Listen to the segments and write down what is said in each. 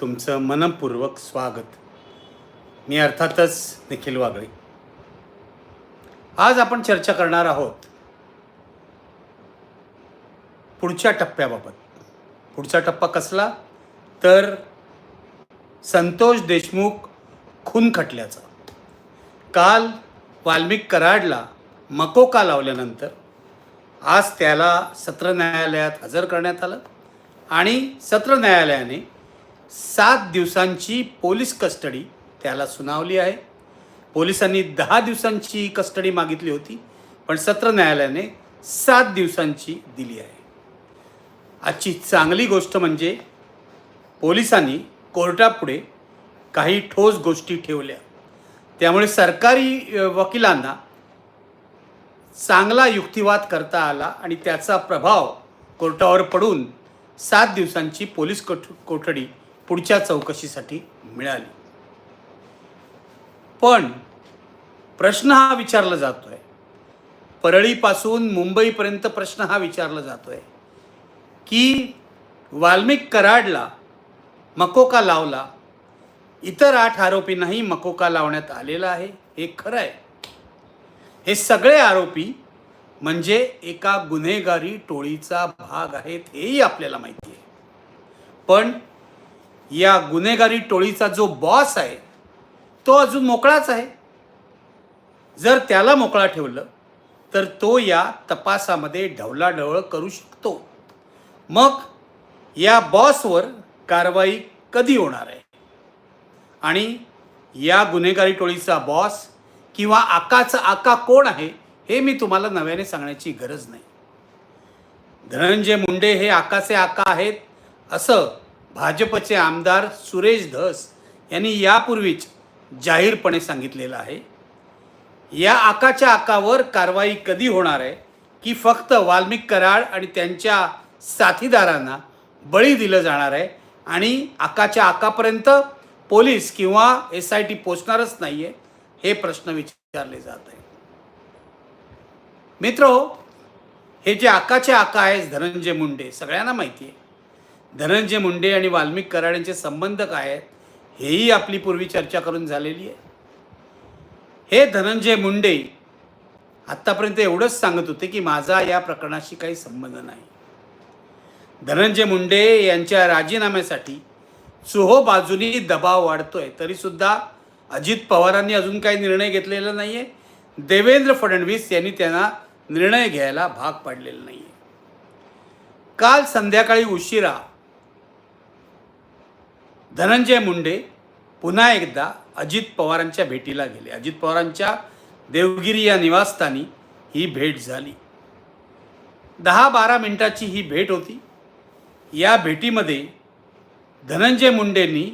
तुमचं मनपूर्वक स्वागत. मी अर्थातच निखिल वागळे. आज आपण चर्चा करणार आहोत पुढच्या टप्प्याबाबत. पुढचा टप्पा कसला? तर संतोष देशमुख खून खटल्याचा. काल वाल्मिक कराडला मकोका लावल्यानंतर आज त्याला सत्र न्यायालयात हजर करण्यात आलं आणि सत्र न्यायालयाने सात दिवसांची पोलीस कस्टडी त्याला सुनावली आहे. पोलिसांनी दहा दिवसांची कस्टडी मागितली होती पण सत्र न्यायालयाने सात दिवसांची दिली आहे. आजची चांगली गोष्ट म्हणजे पोलिसांनी कोर्टापुढे काही ठोस गोष्टी ठेवल्या. त्यामुळे सरकारी वकिलांना चांगला युक्तिवाद करता आला आणि त्याचा प्रभाव कोर्टावर पडून सात दिवसांची पोलीस कोठ कोठडी पुढच्या चौकशीसाठी मिळाली. पण प्रश्न हा विचारला जातोय. परळीपासून मुंबईपर्यंत प्रश्न हा विचारला जातोय की वाल्मिक कराडला मकोका लावला. इतर आठ आरोपींनाही मकोका लावण्यात आलेला आहे. हे खरं आहे. हे सगळे आरोपी म्हणजे एका गुन्हेगारी टोळीचा भाग आहेत हेही आपल्याला माहिती आहे. पण या गुन्हेगारी टोळीचा जो बॉस आहे तो अजून मोकळाच आहे. जर त्याला मोकळा ठेवलं तर तो या तपासामध्ये ढवळाढवळ करू शकतो. मग या बॉसवर कारवाई कधी होणार आहे? आणि या गुन्हेगारी टोळीचा बॉस किंवा आकाचा आका कोण आहे हे मी तुम्हाला नव्याने सांगण्याची गरज नाही. धनंजय मुंडे हे आकाचे आका आहेत असं भाजपचे आमदार सुरेश धस यांनी यापूर्वीच जाहीरपणे सांगितलेलं आहे या आकाच्या आकावर कारवाई कधी होणार आहे की फक्त वाल्मिक कराड आणि त्यांच्या साथीदारांना बळी दिलं जाणार आहे आणि आकाच्या आकापर्यंत पोलीस किंवा एस आय टी पोचणारच नाही आहे हे प्रश्न विचारले जात आहे मित्र हे जे आकाचे आका आहे धनंजय मुंडे सगळ्यांना माहिती आहे धनंजय मुंडे आणि वाल्मिक कराड संबंध काय आहेत हेही आपली पूर्वी चर्चा करून झालेली आहे. हे धनंजय मुंडे आत्तापर्यंत एवढंच सांगत होते की माझा या प्रकरणाशी काही संबंध नाही. धनंजय मुंडे यांच्या राजीनाम्यासाठी चोहो बाजूनी दबाव वाढतोय तरीसुद्धा अजित पवारांनी अजून काही निर्णय घेतलेला नाही आहे देवेंद्र फडणवीस यांनी त्यांना निर्णय घ्यायला भाग पाडलेला नाही आहे काल संध्याकाळी उशिरा धनंजय मुंडे पुन्हा एकदा अजित पवारांच्या भेटीला गेले. अजित पवारांच्या देवगिरी या निवासस्थानी ही भेट झाली. दहा बारा मिनिटाची ही भेट होती. या भेटीमध्ये धनंजय मुंडेंनी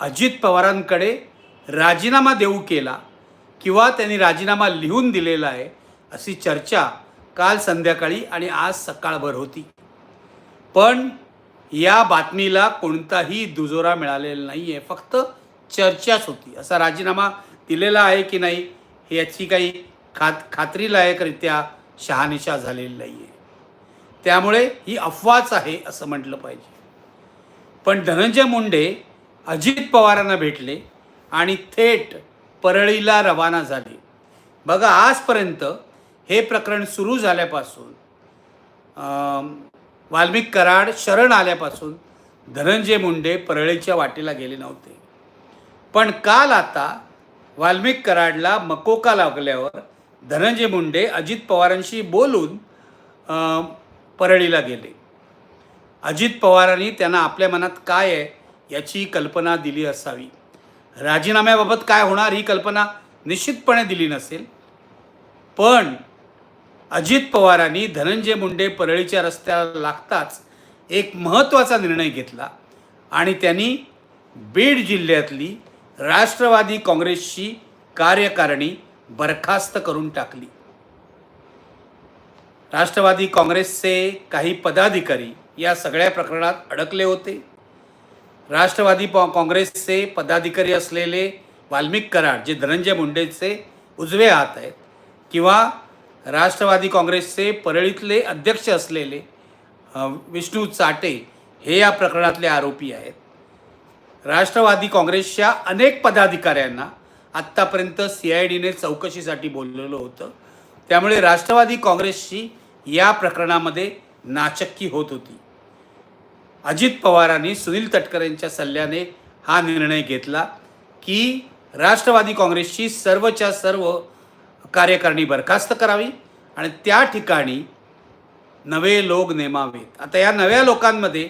अजित पवारांकडे राजीनामा देऊ केला किंवा त्यांनी राजीनामा लिहून दिलेला आहे अशी चर्चा काल संध्याकाळी आणि आज सकाळभर होती. पण या बातमीला कोणताही दुजोरा मिळालेला नाही आहे फक्त चर्चाच होती. असा राजीनामा दिलेला आहे की नाही हे याची काही खात खात्रीलायकरित्या शहानिशा झालेली नाही आहे त्यामुळे ही अफवाच आहे असं म्हटलं पाहिजे. पण धनंजय मुंडे अजित पवारांना भेटले आणि थेट परळीला रवाना झाले. बघा आजपर्यंत हे प्रकरण सुरू झाल्यापासून वाल्मिक कराड शरण आल्यापासून धनंजय मुंडे परळीच्या वाटेला गेले नव्हते. पण काल आता वाल्मिक कराडला मकोका लागल्यावर धनंजय मुंडे अजित पवारांशी बोलून परळीला गेले. अजित पवारांनी त्यांना आपल्या मनात काय आहे याची कल्पना दिली असावी. राजीनाम्याबाबत काय होणार ही कल्पना निश्चितपणे दिली नसेल. पण अजित पवारांनी धनंजय मुंडे परळीच्या रस्त्याला लागताच एक महत्त्वाचा निर्णय घेतला आणि त्यांनी बीड जिल्ह्यातली राष्ट्रवादी काँग्रेसची कार्यकारिणी बरखास्त करून टाकली. राष्ट्रवादी काँग्रेसचे काही पदाधिकारी या सगळ्या प्रकरणात अडकले होते. राष्ट्रवादी काँग्रेसचे पदाधिकारी असलेले वाल्मिक कराड जे धनंजय मुंडेचे उजवे हात आहेत किंवा राष्ट्रवादी काँग्रेसचे परळीतले अध्यक्ष असलेले विष्णू चाटे हे या प्रकरणातले आरोपी आहेत. राष्ट्रवादी काँग्रेसच्या अनेक पदाधिकाऱ्यांना आत्तापर्यंत सी आय डीने चौकशीसाठी बोललेलं होतं. त्यामुळे राष्ट्रवादी काँग्रेसची या प्रकरणामध्ये नाचक्की होत होती. अजित पवारांनी सुनील तटकरेंच्या सल्ल्याने हा निर्णय घेतला की राष्ट्रवादी काँग्रेसची सर्वच्या सर्व कार्यकारिणी बरखास्त करावी आणि त्या ठिकाणी नवे लोक नेमावेत. आता या नव्या लोकांमध्ये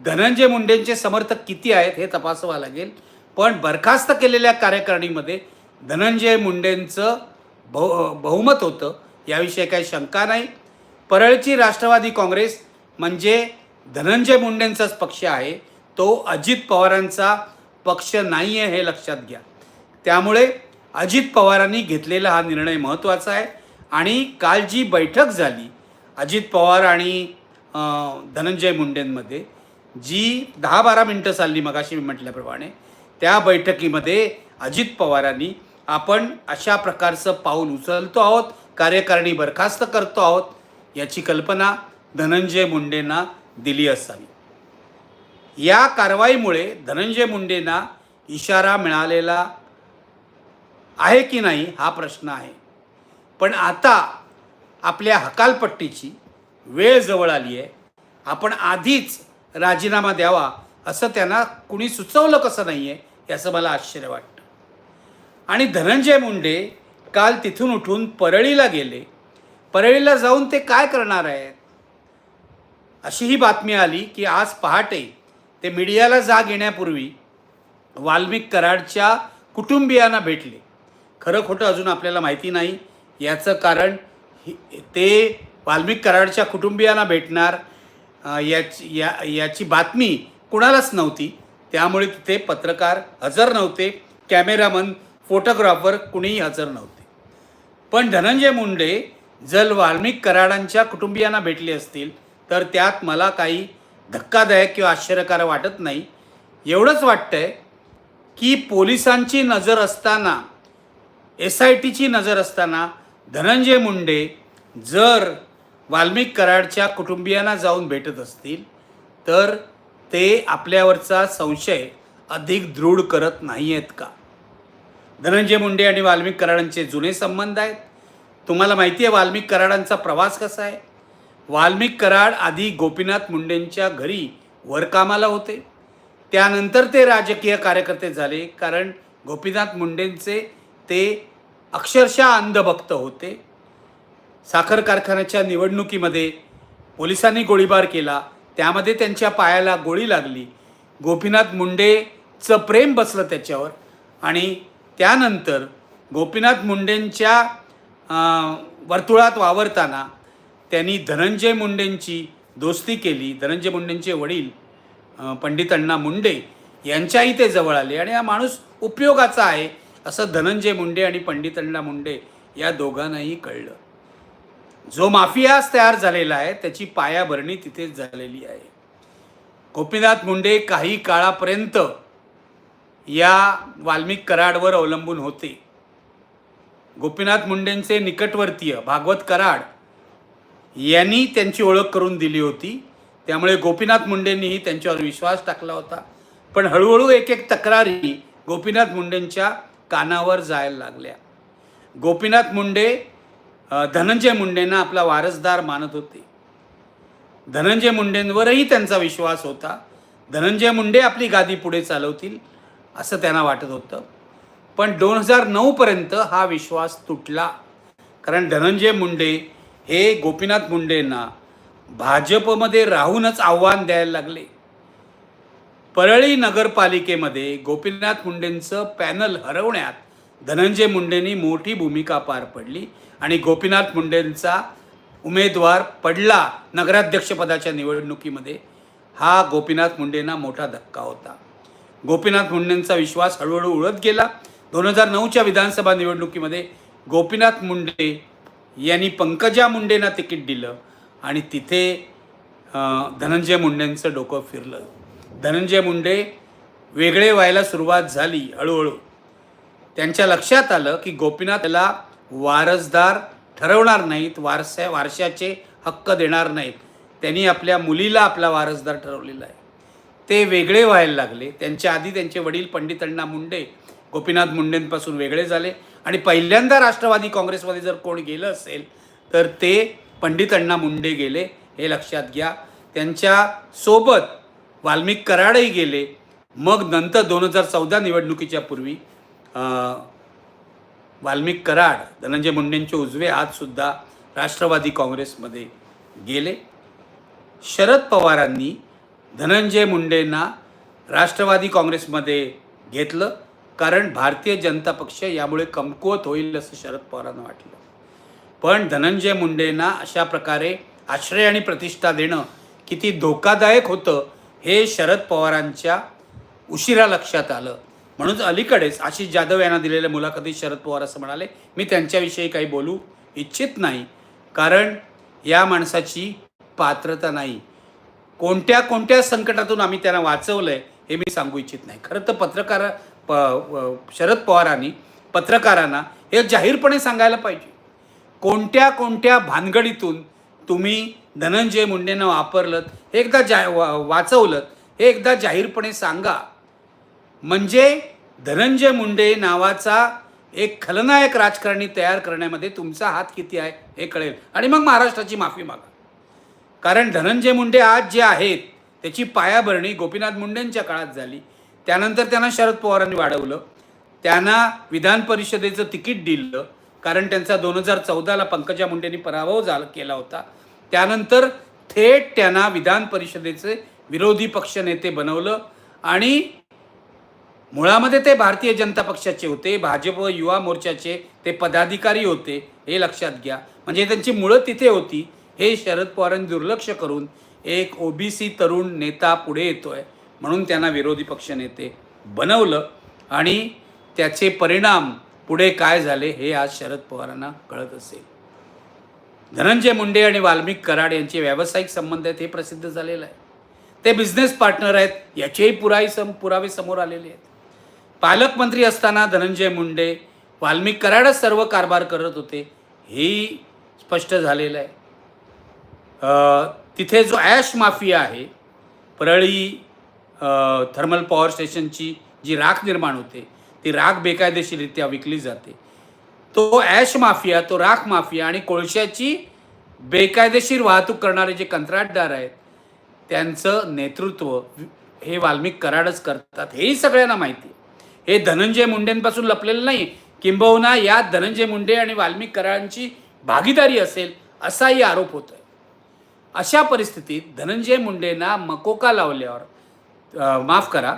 धनंजय मुंडेंचे समर्थक किती आहेत हे तपासावं लागेल. पण बरखास्त केलेल्या कार्यकारिणीमध्ये धनंजय मुंडेंचं बहु बहुमत होतं याविषयी काही शंका नाही. परळची राष्ट्रवादी काँग्रेस म्हणजे धनंजय मुंडेंचाच पक्ष आहे. तो अजित पवारांचा पक्ष नाही आहे हे लक्षात घ्या. त्यामुळे अजित पवारांनी घेतलेला हा निर्णय महत्त्वाचा आहे. आणि काल जी बैठक झाली अजित पवार आणि धनंजय मुंडेंमध्ये जी दहा बारा मिनटं चालली मगाशी मी म्हटल्याप्रमाणे त्या बैठकीमध्ये अजित पवारांनी आपण अशा प्रकारचं पाऊल उचलतो आहोत कार्यकारिणी बरखास्त करतो आहोत याची कल्पना धनंजय मुंडेंना दिली असावी. या कारवाईमुळे धनंजय मुंडेंना इशारा मिळालेला आहे की नाही हा प्रश्न आहे. पण आता आपल्या हकालपट्टीची वेळ जवळ आली आहे. आपण आधीच राजीनामा द्यावा असं त्यांना कुणी सुचवलं कसं नाही आहे याचं मला आश्चर्य वाटतं. आणि धनंजय मुंडे काल तिथून उठून परळीला गेले. परळीला जाऊन ते काय करणार आहेत? अशी ही बातमी आली की आज पहाटे ते मीडियाला जाग येण्यापूर्वी वाल्मिक कराडच्या कुटुंबियांना भेटले. खरं खोटं अजून आपल्याला माहिती नाही. याचं कारण ते वाल्मिक कराडच्या कुटुंबियांना भेटणार. याची या याची बातमी कुणालाच नव्हती. त्यामुळे तिथे पत्रकार हजर नव्हते. कॅमेरामन फोटोग्राफर कुणीही हजर नव्हते. पण धनंजय मुंडे जर वाल्मिक कराडांच्या कुटुंबियांना भेटले असतील तर त्यात मला काही धक्कादायक किंवा आश्चर्यकारक वाटत नाही. एवढंच वाटतंय की पोलिसांची नजर असताना एस आय टीची नजर असताना धनंजय मुंडे जर वाल्मिक कराडच्या कुटुंबियांना जाऊन भेटत असतील तर ते आपल्यावरचा संशय अधिक दृढ करत नाही आहेत का? धनंजय मुंडे आणि वाल्मिक कराडांचे जुने संबंध आहेत. तुम्हाला माहिती आहे वाल्मिक कराडांचा प्रवास कसा आहे? वाल्मिक कराड आधी गोपीनाथ मुंडेंच्या घरी वरकामाला होते. त्यानंतर ते राजकीय कार्यकर्ते झाले कारण गोपीनाथ मुंडेंचे ते अक्षरशः अंधभक्त होते. साखर कारखान्याच्या निवडणुकीमध्ये पोलिसांनी गोळीबार केला. त्यामध्ये त्यांच्या पायाला गोळी लागली. गोपीनाथ मुंडेचं प्रेम बसलं त्याच्यावर. आणि त्यानंतर गोपीनाथ मुंडेंच्या वर्तुळात वावरताना त्यांनी धनंजय मुंडेंची दोस्ती केली. धनंजय मुंडेंचे वडील पंडित अण्णा मुंडे यांच्याही ते जवळ आले. आणि हा माणूस उपयोगाचा आहे. असं धनंजय मुंडे आणि पंडित अण्णा मुंडे या दोघांनाही कळलं. जो माफियाच तयार झालेला आहे त्याची पायाभरणी तिथेच झालेली आहे. गोपीनाथ मुंडे काही काळापर्यंत या वाल्मिक कराडवर अवलंबून होते. गोपीनाथ मुंडेंचे निकटवर्तीय भागवत कराड यांनी त्यांची ओळख करून दिली होती. त्यामुळे गोपीनाथ मुंडेंनीही त्यांच्यावर विश्वास टाकला होता. पण हळूहळू एक एक तक्रारी गोपीनाथ मुंडेंच्या कानावर जायला लागल्या. गोपीनाथ मुंडे धनंजय मुंडेंना आपला वारसदार मानत होते. धनंजय मुंडेंवरही त्यांचा विश्वास होता. धनंजय मुंडे आपली गादी पुढे चालवतील असं त्यांना वाटत होतं. पण दोन हजार नऊपर्यंत हा विश्वास तुटला. कारण धनंजय मुंडे हे गोपीनाथ मुंडेंना भाजपमध्ये राहूनच आव्हान द्यायला लागले. परळी नगरपालिकेमध्ये गोपीनाथ मुंडेंचं पॅनल हरवण्यात धनंजय मुंडेंनी मोठी भूमिका पार पडली आणि गोपीनाथ मुंडेंचा उमेदवार पडला नगराध्यक्षपदाच्या निवडणुकीमध्ये. हा गोपीनाथ मुंडेंना मोठा धक्का होता. गोपीनाथ मुंडेंचा विश्वास हळूहळू उडत गेला. दोन हजार नऊच्या विधानसभा निवडणुकीमध्ये गोपीनाथ मुंडे यांनी पंकजा मुंडेंना तिकीट दिलं आणि तिथे धनंजय मुंडेंचं डोकं फिरलं. धनंजय मुंडे वेगळे व्हायला सुरुवात झाली हळूहळू. त्यांच्या लक्षात आलं की गोपीनाथ त्याला वारसदार ठरवणार नाहीत वारसा वारशाचे हक्क देणार नाहीत. त्यांनी आपल्या मुलीला आपला वारसदार ठरवलेला आहे. ते वेगळे व्हायला लागले. त्यांच्या आधी त्यांचे वडील पंडित अण्णा मुंडे गोपीनाथ मुंडेंपासून वेगळे झाले. आणि पहिल्यांदा राष्ट्रवादी काँग्रेसमध्ये जर कोण गेलं असेल तर ते पंडित अण्णा मुंडे गेले. हे लक्षात घ्या. त्यांच्यासोबत वाल्मिक कराडही गेले. मग नंतर दोन हजार चौदा निवडणुकीच्या पूर्वी वाल्मिक कराड धनंजय मुंडेंचे उजवे आजसुद्धा राष्ट्रवादी काँग्रेसमध्ये गेले. शरद पवारांनी धनंजय मुंडेंना राष्ट्रवादी काँग्रेसमध्ये घेतलं. कारण भारतीय जनता पक्ष यामुळे कमकुवत होईल असं शरद पवारांना वाटलं. पण धनंजय मुंडेंना अशा प्रकारे आश्रय आणि प्रतिष्ठा देणं किती धोकादायक होतं हे शरद पवारांच्या उशिरा लक्षात आलं. म्हणून अलीकडेच आशिष जाधव यांना दिलेल्या मुलाखतीत शरद पवार असं म्हणाले मी त्यांच्याविषयी काही बोलू इच्छित नाही. कारण या माणसाची पात्रता नाही. कोणत्या कोणत्या संकटातून आम्ही त्यांना वाचवलं आहे हे मी सांगू इच्छित नाही. खरं तर पत्रकार प शरद पवारांनी पत्रकारांना हे जाहीरपणे सांगायला पाहिजे. कोणत्या कोणत्या भानगडीतून तुम्ही धनंजय मुंडेंना वापरलं हे एकदा जा वा वाचवलं हे एकदा जाहीरपणे सांगा. म्हणजे धनंजय मुंडे नावाचा एक खलनायक राजकारणी तयार करण्यामध्ये तुमचा हात किती आहे हे कळेल. आणि मग महाराष्ट्राची माफी मागा. कारण धनंजय मुंडे आज जे आहेत त्याची पायाभरणी गोपीनाथ मुंडेंच्या काळात झाली. त्यानंतर त्यांना शरद पवारांनी वाढवलं. त्यांना विधान परिषदेचं तिकीट दिलं. कारण त्यांचा दोन हजार चौदाला पंकजा मुंडेंनी पराभव झाला केला होता. त्यानंतर थेट त्यांना विधान परिषदेचे विरोधी पक्षनेते बनवलं आणि मुळामध्ये ते भारतीय जनता पक्षाचे होते भाजप युवा मोर्चाचे ते पदाधिकारी होते हे लक्षात घ्या. म्हणजे त्यांची मुळं तिथे होती हे शरद पवारांनी दुर्लक्ष करून एक ओबीसी तरुण नेता पुढे येतोय म्हणून त्यांना विरोधी पक्ष नेते बनवलं आणि त्याचे परिणाम पुढे काय झाले हे आज शरद पवारांना कळत असेल. धनंजय मुंडे आणि वाल्मिक कराड यांचे व्यावसायिक संबंध आहेत हे प्रसिद्ध झालेलं आहे. ते बिझनेस पार्टनर आहेत याचेही पुराई सम पुरावे समोर आलेले आहेत. पालकमंत्री असताना धनंजय मुंडे वाल्मिक कराडच सर्व कारभार करत होते हेही स्पष्ट झालेलं आहे. तिथे जो ॲश माफिया आहे परळी थर्मल पॉवर स्टेशनची जी राख निर्माण होते ती राख बेकायदेशीररित्या विकली जाते. तो ॲश माफिया तो राख माफिया आणि कोळशाची बेकायदेशीर वाहतूक करणारे जे कंत्राटदार आहेत त्यांचं नेतृत्व हे वाल्मिक कराडच करतात. हेही सगळ्यांना माहिती आहे. हे धनंजय मुंडेंपासून लपलेलं नाही. किंबहुना यात धनंजय मुंडे आणि वाल्मिक कराडांची भागीदारी असेल असाही आरोप होतोय. अशा परिस्थितीत धनंजय मुंडेंना मकोका लावल्यावर माफ करा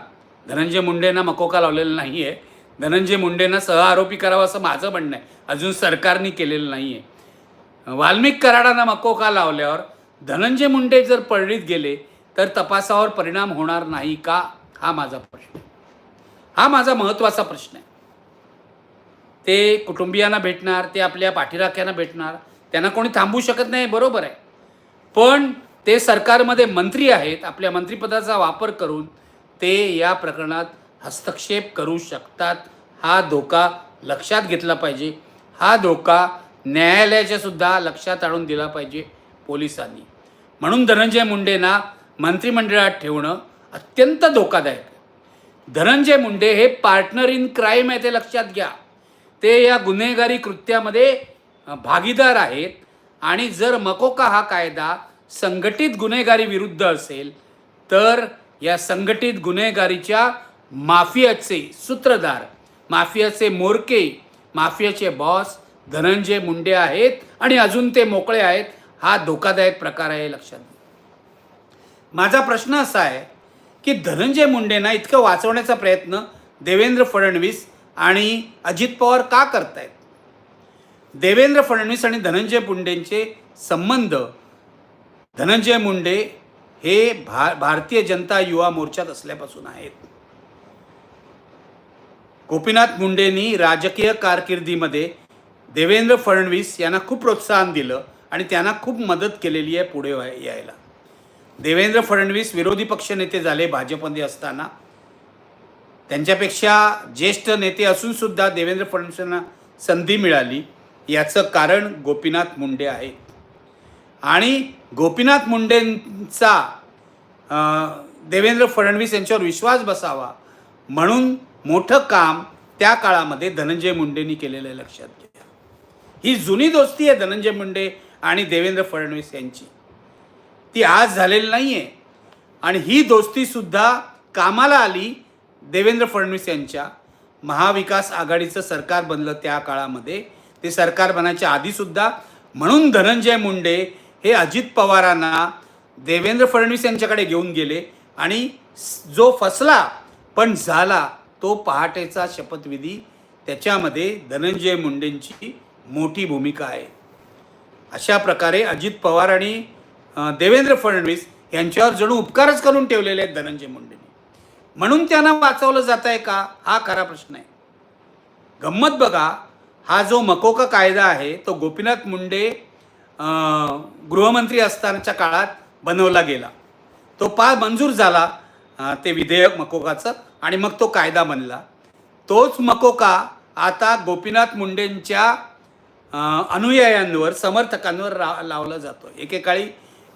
धनंजय मुंडेंना मकोका लावलेला नाही आहे धनंजय मुंडेंना सहआरोपी करावं असं माझं म्हणणं आहे. अजून सरकारने केलेलं नाही आहे वाल्मिक कराडांना मकोका लावल्यावर धनंजय मुंडे जर पळलीत गेले तर तपासावर परिणाम होणार नाही का? हा माझा प्रश्न हा माझा महत्त्वाचा प्रश्न आहे. ते कुटुंबियांना भेटणार ते आपल्या पाठीराख्यांना भेटणार त्यांना कोणी थांबू शकत नाही बरोबर आहे. पण ते सरकारमध्ये मंत्री आहेत आपल्या मंत्रिपदाचा वापर करून ते या प्रकरणात हस्तक्षेप करू शकतात. हा धोका लक्षात घेतला पाहिजे. हा धोका न्यायालयाच्यासुद्धा लक्षात आणून दिला पाहिजे पोलिसांनी. म्हणून धनंजय मुंडेंना मंत्रिमंडळात ठेवणं अत्यंत धोकादायक आहे. धनंजय मुंडे हे पार्टनर इन क्राईम आहे ते लक्षात घ्या. ते या गुन्हेगारी कृत्यामध्ये भागीदार आहेत आणि जर मकोका हा कायदा संघटित गुन्हेगारी विरुद्ध असेल तर या संघटित गुन्हेगारीच्या माफियाचे सूत्रधार माफियाचे मोरके माफियाचे बॉस धनंजय मुंडे आहेत आणि अजून ते मोकळे आहेत हा धोकादायक प्रकार आहे लक्षात माझा प्रश्न असा आहे की धनंजय मुंडेंना इतकं वाचवण्याचा प्रयत्न देवेंद्र फडणवीस आणि अजित पवार का करतायत? देवेंद्र फडणवीस आणि धनंजय मुंडेंचे संबंध धनंजय मुंडे हे भा भारतीय जनता युवा मोर्चात असल्यापासून आहेत. गोपीनाथ मुंडेंनी राजकीय कारकिर्दीमध्ये देवेंद्र फडणवीस यांना खूप प्रोत्साहन दिलं आणि त्यांना खूप मदत केलेली आहे पुढे व्हाय- यायला. देवेंद्र फडणवीस विरोधी पक्षनेते झाले भाजपमध्ये असताना. त्यांच्यापेक्षा ज्येष्ठ नेते असूनसुद्धा देवेंद्र फडणवीसांना संधी मिळाली. याचं कारण गोपीनाथ मुंडे आहेत. आणि गोपीनाथ मुंडेंचा देवेंद्र फडणवीस यांच्यावर विश्वास बसावा म्हणून मोठं काम त्या काळामध्ये धनंजय मुंडेंनी केलेलं आहे लक्षात घ्या. ही जुनी दोस्ती आहे धनंजय मुंडे आणि देवेंद्र फडणवीस यांची. ती आज झालेली नाही आहे आणि ही दोस्तीसुद्धा कामाला आली देवेंद्र फडणवीस यांच्या. महाविकास आघाडीचं सरकार बनलं त्या काळामध्ये. ते सरकार बनायच्या आधीसुद्धा म्हणून धनंजय मुंडे हे अजित पवारांना देवेंद्र फडणवीस यांच्याकडे घेऊन गेले आणि जो फसला पण झाला. तो पहाटेचा शपथविधी त्याच्यामध्ये धनंजय मुंडेंची मोठी भूमिका आहे. अशा प्रकारे अजित पवार आणि देवेंद्र फडणवीस यांच्यावर जणू उपकारच करून ठेवलेले आहेत धनंजय मुंडेंनी. म्हणून त्यांना वाचवलं जात आहे का? हा खरा प्रश्न आहे. गंमत बघा हा जो मकोका कायदा आहे तो गोपीनाथ मुंडे गृहमंत्री असतानाच्या काळात बनवला गेला. तो पा मंजूर झाला. ते विधेयक मकोकाचं आणि मग तो कायदा बनला. तोच मकोका आता गोपीनाथ मुंडेंच्या अनुयायांवर समर्थकांवर रा लावला जातो एकेकाळी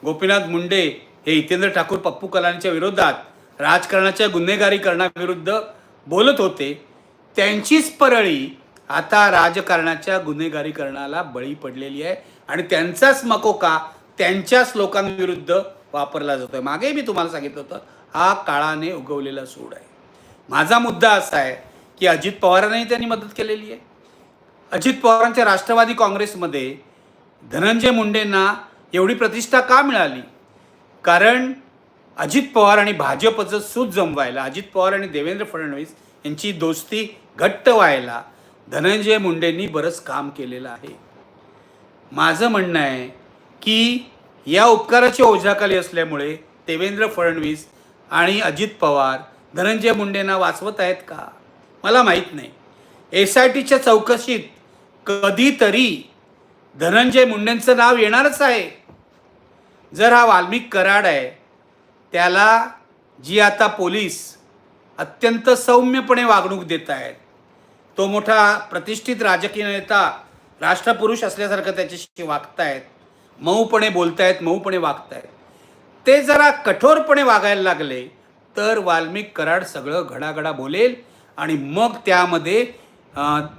गोपीनाथ मुंडे हे हितेंद्र ठाकूर पप्पू कलांच्या विरोधात राजकारणाच्या गुन्हेगारीकरणाविरुद्ध बोलत होते. त्यांचीच परळी आता राजकारणाच्या गुन्हेगारीकरणाला बळी पडलेली आहे आणि त्यांचाच मकोका त्यांच्याच लोकांविरुद्ध वापरला जातोय. मागे मी तुम्हाला सांगितलं होतं हा काळाने उगवलेला सूड आहे. माझा मुद्दा असा आहे की अजित पवारांनाही त्यांनी मदत केलेली आहे. अजित पवारांच्या राष्ट्रवादी काँग्रेसमध्ये धनंजय मुंडेंना एवढी प्रतिष्ठा का मिळाली? कारण अजित पवार आणि भाजपचं सूत जमवायला अजित पवार आणि देवेंद्र फडणवीस यांची दोस्ती घट्ट व्हायला धनंजय मुंडेंनी बरंच काम केलेलं आहे. माझं म्हणणं आहे की या उपकाराच्या ओझ्याखाली असल्यामुळे देवेंद्र फडणवीस आणि अजित पवार धनंजय मुंडेंना वाचवत आहेत का? मला माहीत नाही. एस आय टीच्या चौकशीत कधीतरी धनंजय मुंडेंचं नाव येणारच आहे. जर हा वाल्मिक कराड आहे त्याला जी आता पोलीस अत्यंत सौम्यपणे वागणूक देत आहेत. तो मोठा प्रतिष्ठित राजकीय नेता राष्ट्रपुरुष असल्यासारखं त्याच्याशी वागतायत. मऊपणे बोलतायत मऊपणे वागतायत. ते जरा कठोरपणे वागायला लागले तर वाल्मिक कराड सगळं घडाघडा बोलेल आणि मग त्यामध्ये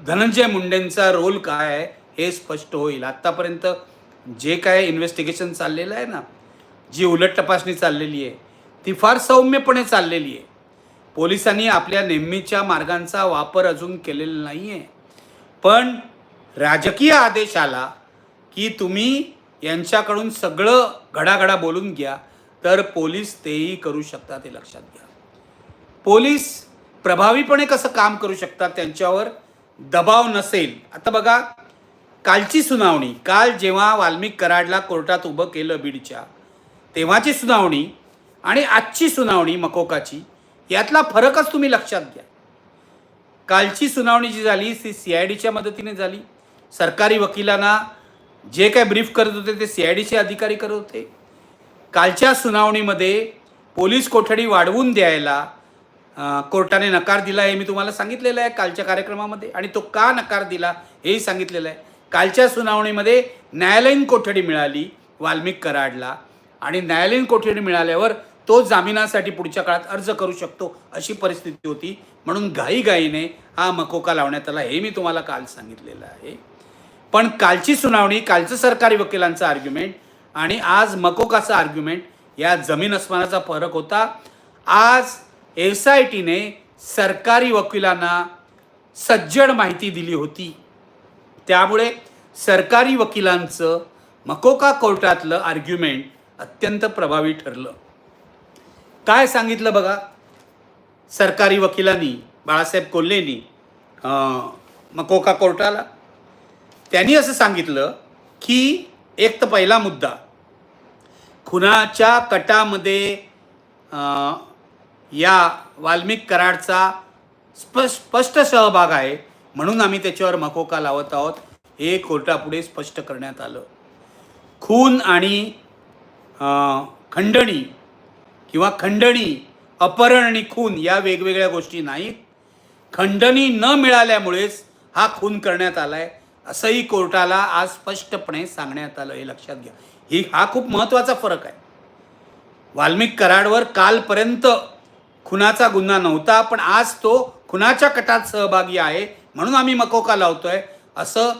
धनंजय मुंडेंचा रोल काय आहे हे स्पष्ट होईल. आत्तापर्यंत जे काय इन्व्हेस्टिगेशन चाललेलं आहे ना जी उलट तपासणी चाललेली आहे ती फार सौम्यपणे चाललेली आहे. पोलिसांनी आपल्या नेहमीच्या मार्गांचा वापर अजून केलेला नाही आहे पण राजकीय आदेश आला की तुम्ही यांच्याकडून सगळं घडाघडा बोलून घ्या. तर पोलीस तेही करू शकतात हे लक्षात घ्या. पोलीस प्रभावीपणे कसं काम करू शकतात त्यांच्यावर दबाव नसेल. आता बघा कालची सुनावणी काल जेव्हा वाल्मिक कराडला कोर्टात उभं केलं बीडच्या तेव्हाची सुनावणी आणि आजची सुनावणी मकोकाची यातला फरकच तुम्ही लक्षात घ्या. कालची सुनावणी जी झाली ती सी आय डीच्या मदतीने झाली. सरकारी वकिलांना जे काय ब्रीफ करत होते ते सी आय डीचे अधिकारी करत होते. कालच्या सुनावणीमध्ये पोलीस कोठडी वाढवून द्यायला कोर्टाने नकार दिला हे मी तुम्हाला सांगितलेलं आहे कालच्या कार्यक्रमामध्ये आणि तो का नकार दिला हेही सांगितलेलं आहे. कालच्या सुनावणीमध्ये न्यायालयीन कोठडी मिळाली वाल्मिक कराडला आणि न्यायालयीन कोठडी मिळाल्यावर तो जामिनासाठी पुढच्या काळात अर्ज करू शकतो अशी परिस्थिती होती. म्हणून घाईघाईने हा मकोका लावण्यात आला हे मी तुम्हाला काल सांगितलेलं आहे. पण कालची सुनावणी कालचं सरकारी वकिलांचं आर्ग्युमेंट आणि आज मकोकाचं आर्ग्युमेंट या जमीन अस्मानाचा फरक होता. आज एस आय टीने सरकारी वकिलांना सज्जड माहिती दिली होती. त्यामुळे सरकारी वकिलांचं मकोका कोर्टातलं आर्ग्युमेंट अत्यंत प्रभावी ठरलं. काय सांगितलं बघा? सरकारी वकिलांनी बाळासाहेब कोल्हेनी मकोका कोर्टाला. त्यांनी असं सांगितलं की एक तर पहिला मुद्दा. खुनाच्या कटामध्ये या वाल्मिक कराडचा स्पष्ट स्पष्ट सहभाग आहे म्हणून आम्ही त्याच्यावर मकोका लावत आहोत. हे कोर्टापुढे स्पष्ट करण्यात आलं. खून आणि खंडणी किंवा खंडणी अपहरण आणि खून या वेगवेगळ्या गोष्टी नाहीत. खंडणी न मिळाल्यामुळेच हा खून करण्यात आलाय. असंही कोर्टाला आज स्पष्टपणे सांगण्यात आलं हे लक्षात घ्या. ही हा खूप महत्त्वाचा फरक आहे. वाल्मिक कराडवर कालपर्यंत खुनाचा गुन्हा नव्हता पण आज तो खुनाच्या कटात सहभागी आहे म्हणून आम्ही मकोका लावतोय असं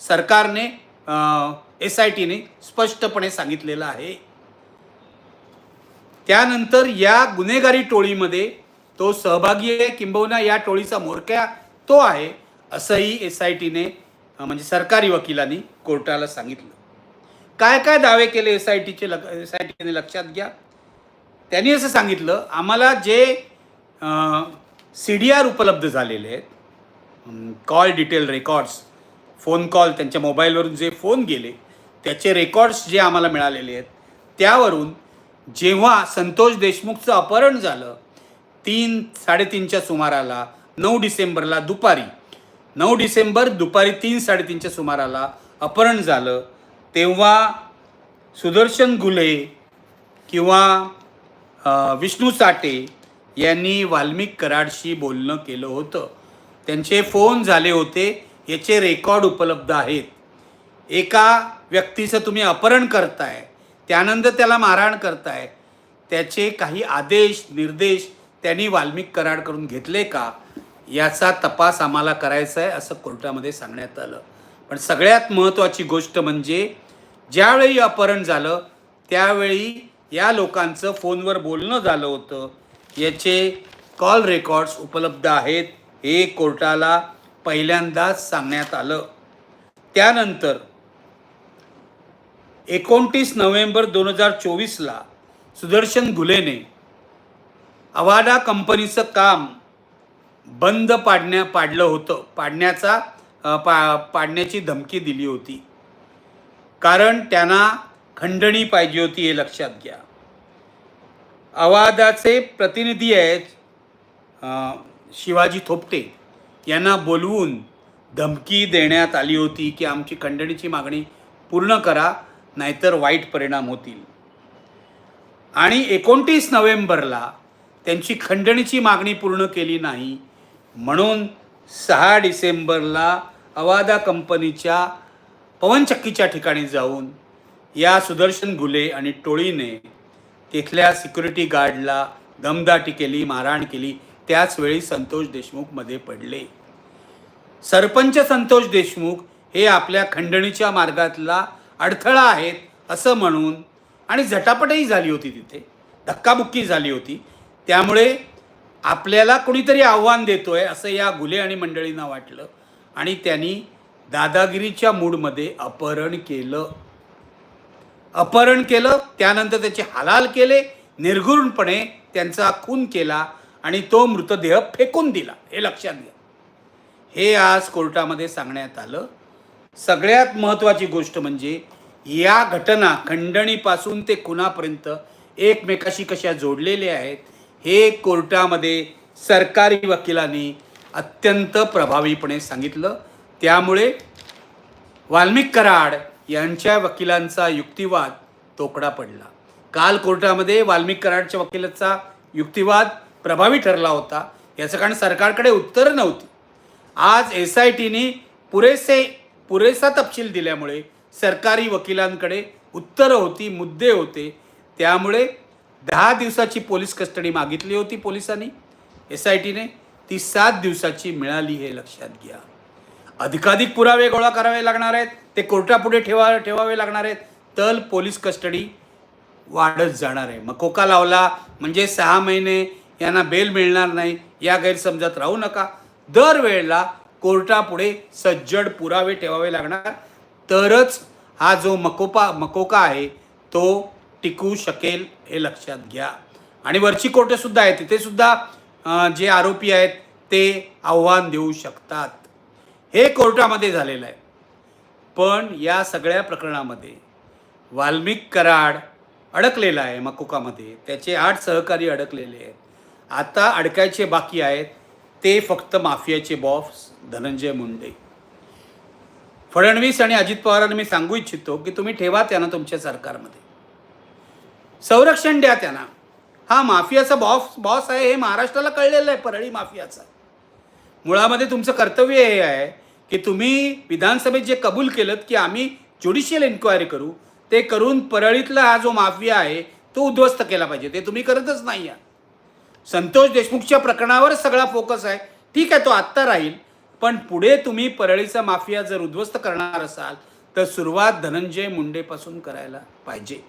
सरकारने एस आय टीने स्पष्टपणे सांगितलेलं आहे. त्यानंतर या गुन्हेगारी टोळीमध्ये तो सहभागी आहे किंबहुना या टोळीचा म्होरक्या तो आहे असंही एस आय टीने म्हणजे सरकारी वकिलांनी कोर्टाला सांगितलं. काय काय दावे केले एस आय टीचे एस आय टीने लक्षात घ्या. त्यांनी असं सांगितलं आम्हाला जे सी डी आर उपलब्ध झालेले आहेत call detail records phone call त्यांच्या मोबाईलवरून जे फोन गेले त्याचे रेकॉर्ड्स जे आम्हाला मिळालेले आहेत त्यावरून जेव्हा संतोष देशमुखचं अपहरण झालं तीन साडेतीनच्या सुमाराला नऊ डिसेंबरला दुपारी नऊ डिसेंबर दुपारी तीन साडेतीनच्या सुमाराला अपहरण झालं. तेव्हा सुदर्शन घुले किंवा विष्णू साटे यांनी वाल्मिक कराडशी बोलणं केलं होतं. त्यांचे फोन झाले होते. याचे रेकॉर्ड उपलब्ध आहेत. एका व्यक्तीचं तुम्ही अपहरण करताय त्यानंतर त्याला मारहाण करताय. त्याचे काही आदेश निर्देश त्यांनी वाल्मिक कराड करून घेतले का? याचा तपास आम्हाला करायचा आहे असं कोर्टामध्ये सांगण्यात आलं. पण सगळ्यात महत्त्वाची गोष्ट म्हणजे ज्यावेळी अपहरण झालं त्यावेळी या लोकांचं फोनवर बोलणं झालं होतं. याचे कॉल रेकॉर्ड्स उपलब्ध आहेत हे कोर्टाला पहिल्यांदाच सांगण्यात आलं. त्यानंतर एकोणतीस नोव्हेंबर दोन हजार चोवीसला सुदर्शन घुलेने अवाडा कंपनीचं काम बंद पाडण्या पाडलं होतं. पाडण्याचा पा पाडण्याची धमकी दिली होती. कारण त्यांना खंडणी पाहिजे होती हे लक्षात घ्या. अवादाचे प्रतिनिधी आहेत शिवाजी थोपटे. यांना बोलवून धमकी देण्यात आली होती की आमची खंडणीची मागणी पूर्ण करा नाहीतर वाईट परिणाम होतील. आणि एकोणतीस नोव्हेंबरला त्यांची खंडणीची मागणी पूर्ण केली नाही म्हणून सहा डिसेंबरला अवादा कंपनीच्या पवनचक्कीच्या ठिकाणी जाऊन या सुदर्शन घुले आणि टोळीने तिथल्या सिक्युरिटी गार्डला दमदाटी केली मारहाण केली. त्याचवेळी संतोष देशमुखमध्ये पडले. सरपंच संतोष देशमुख हे आपल्या खंडणीच्या मार्गातला अडथळा आहेत असं म्हणून आणि झटापटही झाली होती तिथे. धक्काबुक्की झाली होती. त्यामुळे आपल्याला कोणीतरी आव्हान देतोय असं या गुले आणि मंडळींना वाटलं. आणि त्यांनी दादागिरीच्या मूडमध्ये अपहरण केलं. अपहरण केलं त्यानंतर त्याचे हालाल केले निर्घृणपणे त्यांचा खून केला आणि तो मृतदेह फेकून दिला हे लक्षात घ्या. हे आज कोर्टामध्ये सांगण्यात आलं. सगळ्यात महत्त्वाची गोष्ट म्हणजे या घटना खंडणीपासून ते खुनापर्यंत एकमेकाशी कशा जोडलेल्या आहेत हे कोर्टामध्ये सरकारी वकिलांनी अत्यंत प्रभावीपणे सांगितलं. त्यामुळे वाल्मिक कराड यांच्या वकिलांचा युक्तिवाद तोकडा पडला. काल कोर्टामध्ये वाल्मिक कराडच्या वकिलाचा युक्तिवाद प्रभावी ठरला होता याचं कारण सरकारकडे उत्तर नव्हती. आज एस आय टीने पुरेसे पुरेसा तपशील दिल्यामुळे सरकारी वकिलांकडे उत्तरं होती मुद्दे होते. त्यामुळे दहा दिवसाची पोलीस कस्टडी मागितली होती पोलिसांनी एस आय टीने ती सात दिवसाची मिळाली हे लक्षात घ्या. अधिकाधिक पुरावे गोळा करावे लागणार आहेत ते कोर्टापुढे ठेवा ठेवावे लागणार आहेत. तर पोलीस कस्टडी वाढत जाणार आहे. मग कोका लावला म्हणजे सहा महिने यांना बेल मिळणार नाही या गैरसमजात राहू नका. दरवेळेला कोर्टापुढे सज्जड पुरावे ठेवावे लागणार. तरच हा जो मकोपा मकोका आहे तो टिकू शकेल हे लक्षात घ्या. आणि वरची कोर्टेसुद्धा आहेत तिथे सुद्धा जे आरोपी आहेत ते आव्हान देऊ शकतात. हे कोर्टामध्ये झालेलं आहे. पण या सगळ्या प्रकरणामध्ये वाल्मिक कराड अडकलेला आहे मकोकामध्ये. त्याचे आठ सहकारी अडकलेले आहेत. आता अडकायचे बाकी आहेत. ते फक्त माफियाचे बॉस धनंजय मुंडे. फडणवीस आणि अजित पवारांना मी सांगू इच्छितो की तुम्ही ठेवा त्यांना तुमच्या सरकारमध्ये. संरक्षण द्या त्यांना. हा माफियाचा बॉस बॉस आहे हे महाराष्ट्राला कळलेलं आहे परळी माफियाचा. मुळामध्ये तुमचं कर्तव्य हे आहे की तुम्ही विधानसभेत जे कबूल केलं की आम्ही ज्युडिशियल इन्क्वायरी करू ते करून परळीतला हा जो माफिया आहे तो उद्ध्वस्त केला पाहिजे. ते तुम्ही करतच नाही आहात. संतोष देशमुखच्या प्रकरणावर सगळा फोकस आहे. ठीक आहे तो आत्ता राहील. पण पुढे तुम्ही परळीचा माफिया जर उद्ध्वस्त करणार असाल तर सुरुवात धनंजय मुंडेपासून करायला पाहिजे.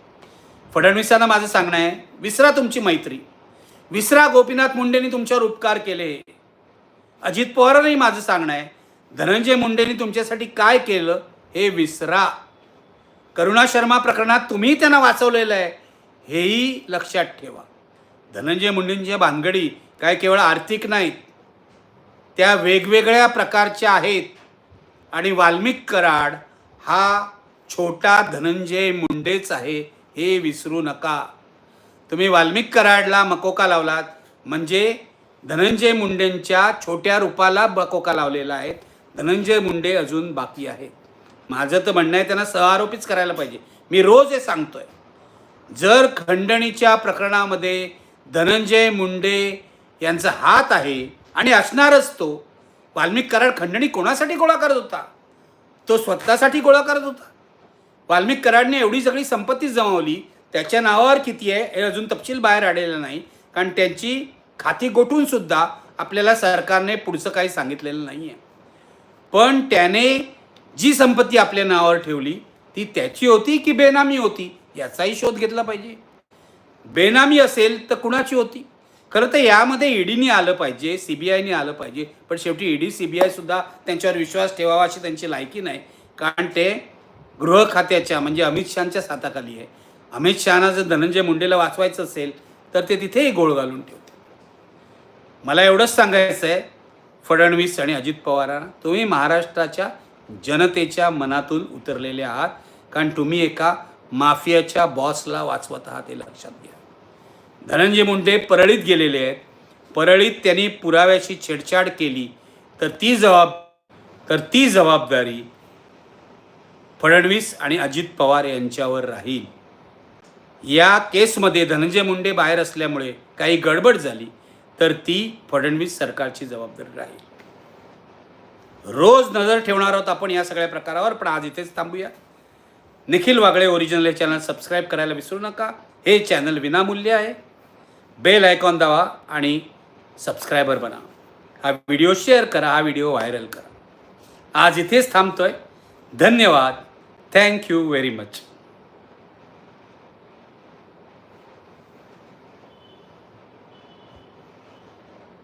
फडणवीसांना माझं सांगणं आहे विसरा तुमची मैत्री. विसरा गोपीनाथ मुंडेंनी तुमच्यावर उपकार केले. अजित पवारांनाही माझं सांगणं आहे धनंजय मुंडेंनी तुमच्यासाठी काय केलं हे विसरा. करुणा शर्मा प्रकरणात तुम्ही त्यांना वाचवलेलं आहे हेही लक्षात ठेवा. धनंजय मुंडेंच्या भानगडी काय केवळ आर्थिक नाहीत त्या वेगवेगळ्या प्रकारच्या आहेत. आणि वाल्मिक कराड हा छोटा धनंजय मुंडेच आहे हे विसरू नका. तुम्ही वाल्मिक कराडला मकोका लावलात. म्हणजे धनंजय मुंडेंच्या छोट्या रूपाला बकोका लावलेला आहे. धनंजय मुंडे अजून बाकी आहेत. माझं तर म्हणणं आहे त्यांना सहआरोपीच करायला पाहिजे. मी रोज हे सांगतोय. जर खंडणीच्या प्रकरणामध्ये धनंजय मुंडे यांचा हात आहे आणि असणारच तो वाल्मिक कराड खंडणी कोणासाठी गोळा करत होता? तो स्वतःसाठी गोळा करत होता? वाल्मिक कराडने एवढी सगळी संपत्ती जमावली त्याच्या नावावर किती आहे हे अजून तपशील बाहेर आलेलं नाही. कारण त्यांची खाती गोठूनसुद्धा आपल्याला सरकारने पुढचं काही सांगितलेलं नाही आहे पण त्याने जी संपत्ती आपल्या नावावर ठेवली ती त्याची होती की बेनामी होती याचाही शोध घेतला पाहिजे. बेनामी असेल तर कुणाची होती? खरं तर यामध्ये ईडीने आलं पाहिजे सी बी आयने आलं पाहिजे. पण शेवटी ईडी सी बी आयसुद्धा त्यांच्यावर विश्वास ठेवावा अशी त्यांची लायकी नाही. कारण ते गृह खात्याच्या म्हणजे अमित शहाच्या हाताखाली आहे. अमित शहाना जर धनंजय मुंडेला वाचवायचं असेल तर ते तिथेही गोळ घालून ठेवते मला एवढंच सांगायचं आहे फडणवीस आणि अजित पवारांना तुम्ही महाराष्ट्राच्या जनतेच्या मनातून उतरलेले आहात कारण तुम्ही एका माफियाच्या बॉसला वाचवत आहात हे लक्षात घ्या. धनंजय मुंडे परळीत गेलेले आहेत. परळीत त्यांनी पुराव्याशी छेडछाड केली तर ती जबाब तर ती जबाबदारी फडणवीस आणि अजित पवार यांच्यावर राहील. या केसमध्ये धनंजय मुंडे बाहेर असल्यामुळे काही गडबड झाली तर ती फडणवीस सरकारची जबाबदारी राहील. रोज नजर ठेवणार आहोत आपण या सगळ्या प्रकारावर पण आज इथेच थांबूया. निखिल वागळे ओरिजिनल हे चॅनल सबस्क्राईब करायला विसरू नका. हे चॅनल विनामूल्य आहे. बेल आयकॉन दावा आणि सबस्क्रायबर बना. हा व्हिडिओ शेअर करा हा व्हिडिओ व्हायरल करा. आज इथेच थांबतोय. धन्यवाद. Thank you very much